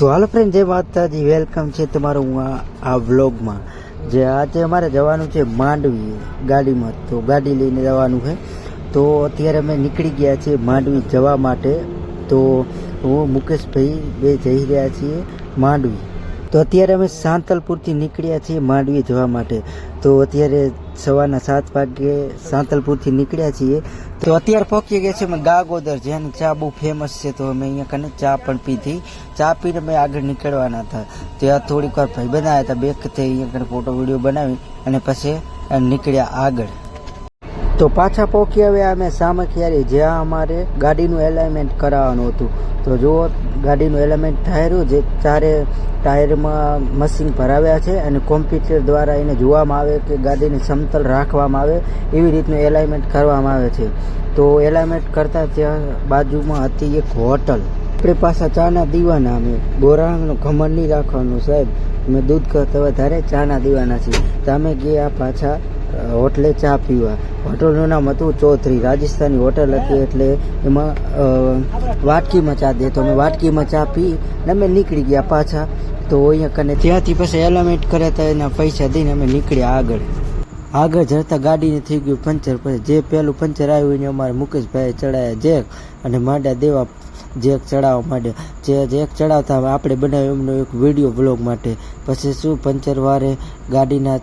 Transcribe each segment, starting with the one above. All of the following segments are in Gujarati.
તો હાલો ફ્રેન્ડ જય માતાજી વેલકમ છે તમારું હું આ વ્લોગમાં જે આજે અમારે જવાનું છે માંડવી ગાડીમાં. તો ગાડી લઈને જવાનું છે. તો અત્યારે અમે નીકળી ગયા છીએ માંડવી જવા માટે. તો હું મુકેશભાઈ બે જઈ રહ્યા છીએ માંડવી. તો અત્યારે અમે સાંતલપુરથી નીકળ્યા છીએ માંડવી જવા માટે. તો અત્યારે સવારના સાત વાગે સાંતલપુરથી નીકળ્યા છીએ. તો અત્યારે પહોંચી ગયા છે અમે ગાગોદર, જેની ચા બહુ ફેમસ છે. તો અમે અહીંયા કને ચા પણ પીધી. ચા પીને અમે આગળ નીકળવાના હતા. ત્યાં થોડીક વાર ભાઈ બનાવ્યા હતા. બે થઈ અહીંયા ફોટો વીડિયો બનાવી અને પછી નીકળ્યા આગળ. તો પાછા પહોંચી આવ્યા અમે સામખિયારી જ્યાં અમારે ગાડીનું એલાઇમેન્ટ કરાવવાનું હતું. તો જુઓ, ગાડીનું એલાઇનમેન્ટ ટાયરું જે ચારે ટાયરમાં મશીન ભરાવ્યા છે અને કોમ્પ્યુટર દ્વારા એને જોવામાં આવે કે ગાડીને સમતલ રાખવામાં આવે, એવી રીતનું એલાઇનમેન્ટ કરવામાં આવે છે. તો એલાઇમેન્ટ કરતાં ત્યાં બાજુમાં હતી એક હોટલ. આપણે પાછા ચાના દીવાના અમે. ગોરાણનું ખમણ નહીં રાખવાનું, સાહેબ. અમે દૂધ કરતા વધારે ચાના દીવાના છીએ. તો અમે ગયા પાછા હોટલે ચા પીવા. હોટલનું નામ હતું ચૌધરી રાજસ્થાની હોટલ હતી એટલે એમાં વાટકીમાં ચા દે. તો અમે વાટકીમાં ચા પી ને અમે નીકળી ગયા પાછા. તો અહીંયા કને ત્યાંથી પછી એલામેન્ટ કર્યા હતા, એના પૈસા દઈને અમે નીકળ્યા આગળ. આગળ જતા ગાડીને થઈ ગયું પંચર. પછી જે પહેલું પંચર આવ્યું એને અમારે મુકેશભાઈ ચડાયા જેક અને માંડ્યા દેવા જેક ચડાવવા માટે જે જેક ચડાવતા આપણે બનાવ્યો એમનો એક વીડિયો બ્લોગ માટે. પછી શું પંચર વારે ગાડીના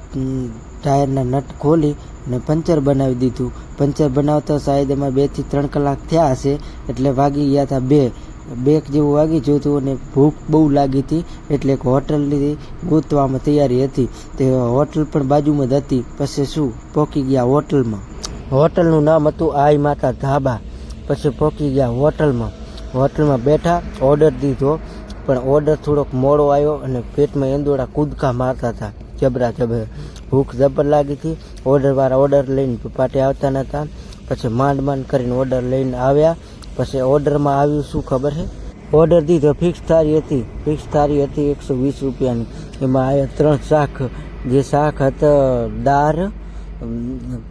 ટાયરના નટ ખોલી અને પંચર બનાવી દીધું. પંચર બનાવતા શાયદ એમાં બેથી ત્રણ કલાક થયા હશે એટલે વાગી ગયા હતા બે. બેક જેવું વાગી ગયું હતું અને ભૂખ બહુ લાગી હતી એટલે એક હોટલની ગોતવામાં તૈયારી હતી. તે હોટલ પણ બાજુમાં જ હતી. પછી શું? પહોંચી ગયા હોટલમાં. હોટલનું નામ હતું આઈ માતા ધાબા. પછી પહોંચી ગયા હોટલમાં. હોટલમાં બેઠા ઓર્ડર દીધો, પણ ઓર્ડર થોડોક મોડો આવ્યો અને પેટમાં એંદોડા કૂદકા મારતા હતા. જબરા જબર ભૂખ જબર લાગી હતી. ઓર્ડરવાળા ઓર્ડર લઈને પાટે આવતા નહોતા પછી માંડ માંડ કરીને ઓર્ડર લઈને આવ્યા. પછી ઓર્ડરમાં આવ્યું, શું ખબર છે? ઓર્ડર દીધો ફિક્સ થાળી હતી. ફિક્સ થાળી હતી એકસો વીસ રૂપિયાની. એમાં આવ્યા ત્રણ શાક. જે શાક હતા દાળ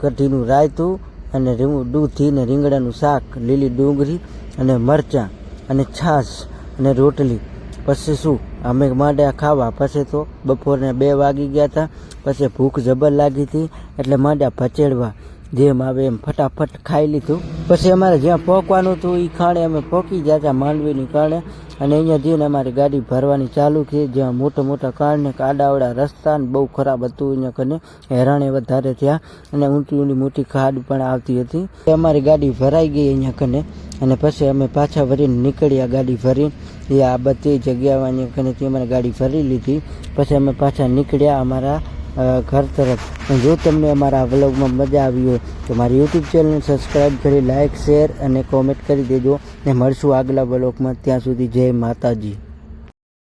કઢીનું રાયતું અને દૂધી ને રીંગણાનું શાક, લીલી ડુંગળી અને મરચાં અને છાશ અને રોટલી. પછી શું? અમે માંડ્યા ખાવા. પછી તો બપોરને બે વાગી ગયા હતા પછી ભૂખ જબર લાગી હતી, એટલે માંડ્યા ભચેડવા. જેમ આવે એમ ફટાફટ ખાઈ લીધું. પછી અમારે જ્યાં પહોંચવાનું હતું એ ખાણે અમે પહોંચી ગયા હતા માંડવીની કારણે અને અહીંયા જઈને અમારી ગાડી ભરવાની ચાલુ થઈ જ્યાં મોટા મોટા કારણે કાડાવાળા રસ્તા ને બહુ ખરાબ હતું અહીંયા કને. હેરાણે વધારે થયા. અને ઊંટી ઊંડી મોટી ખાડ પણ આવતી હતી. અમારી ગાડી ભરાઈ ગઈ અહીંયા કને. અને પછી અમે પાછા ભરીને નીકળ્યા ગાડી ભરીને એ આ બધી જગ્યાઓ અહીંયા ત્યાં અમારે ગાડી ભરી લીધી. પછી અમે પાછા નીકળ્યા અમારા ઘર તરફ. જો તમને અમારા વ્લોગમાં મજા આવી હોય, તો મારી યુટ્યુબ ચેનલને સબસ્ક્રાઈબ કરી લાઇક શેર અને કોમેન્ટ કરી દેજો. ને મળશું આગલા વ્લોગમાં. ત્યાં સુધી જય માતાજી.